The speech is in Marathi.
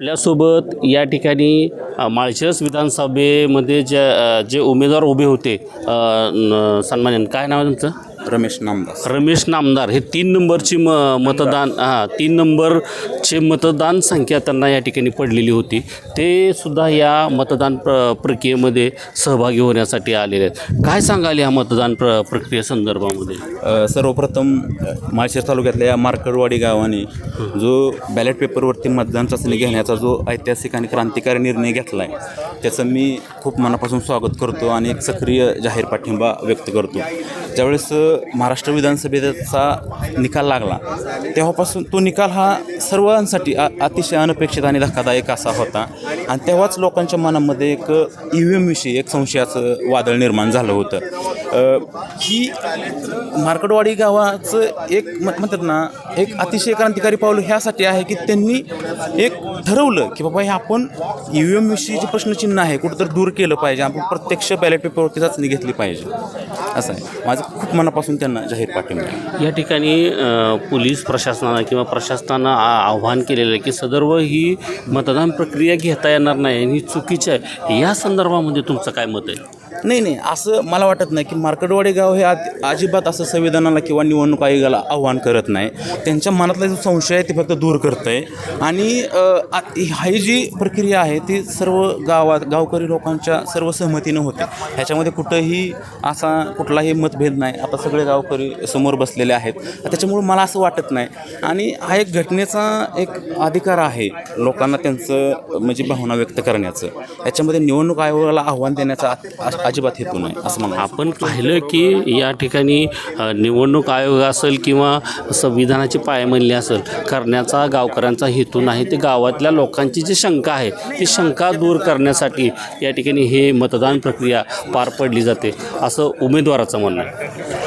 आपल्यासोबत या ठिकाणी माळशिरस विधानसभेमध्ये ज्या जे उमेदवार उभे होते सन्मान सन्मान्य काय नाव आहे तुमचं? रमेश नामदास. रमेश नामदार हे तीन नंबरची म मतदान हां तीन नंबरचे मतदान संख्या त्यांना या ठिकाणी पडलेली होती. ते सुद्धा या मतदान प्र प्रक्रियेमध्ये सहभागी होण्यासाठी आलेले आहेत. काय सांगाल या मतदान प्र प्रक्रियेसंदर्भामध्ये सर्वप्रथम माळशेर तालुक्यातल्या या मार्कडवाडी गावाने जो बॅलेट पेपरवरती मतदान चाचणी घेण्याचा जो ऐतिहासिक आणि क्रांतिकारी निर्णय घेतला आहे त्याचं मी खूप मनापासून स्वागत करतो आणि एक सक्रिय जाहीर पाठिंबा व्यक्त करतो. ज्यावेळेस महाराष्ट्र विधानसभेचा निकाल लागला तेव्हापासून तो निकाल हा सर्वांसाठी अतिशय अनपेक्षित आणि धक्कादायक असा होता. आणि तेव्हाच लोकांच्या मनामध्ये एक ई व्ही एमविषयी एक संशयाचं वादळ निर्माण झालं होतं. की ही मार्कडवाडी गावाचं एक म्हणतात ना एक अतिशय क्रांतिकारी पाऊल ह्यासाठी आहे की त्यांनी एक ठरवलं की बाबा हे आपण ई व्ही एमविषयी जे प्रश्नचिन्ह आहे कुठंतरी दूर केलं पाहिजे. आपण प्रत्यक्ष बॅलेट पेपरवरती चाचणी घेतली पाहिजे. असं आहे. माझं खूप मनापासून त्यांना जाहीर पाठिंबा या ठिकाणी पोलीस प्रशासनानं किंवा प्रशासनानं आव्हान केलेलं आहे की सदर्व ही मतदान प्रक्रिया घेता येणार नाही आणि ही चुकीची आहे. या संदर्भामध्ये तुमचं काय मत आहे? नाही नाही असं मला वाटत नाही की मार्कडवाडी गाव हे अजिबात असं संविधानाला किंवा निवडणूक आयोगाला आव्हान करत नाही. त्यांच्या मनातला जो संशय आहे ते फक्त दूर करतं आहे आणि आ- ही जी प्रक्रिया आहे ती सर्व गावात गावकरी लोकांच्या सर्व सहमतीनं होते. ह्याच्यामध्ये कुठंही असा कुठलाही मतभेद नाही. आता सगळे गावकरी समोर बसलेले आहेत. त्याच्यामुळं मला असं वाटत नाही. आणि हा एक घटनेचा एक अधिकार आहे लोकांना त्यांचं म्हणजे भावना व्यक्त करण्याचं. याच्यामध्ये निवडणूक आयोगाला आव्हान देण्याचा अजिबात हेतू नाही. असं मला आपण पाहिलं की या ठिकाणी निवडणूक आयोग असेल किंवा संविधानाची पायमल्ली असेल करण्याचा गावकऱ्यांचा हेतू नाही. ते गावातल्या लोकांची जी शंका आहे ती शंका दूर करण्यासाठी या ठिकाणी हे मतदान प्रक्रिया पार पडली जाते असं उमेदवाराचं म्हणणं आहे.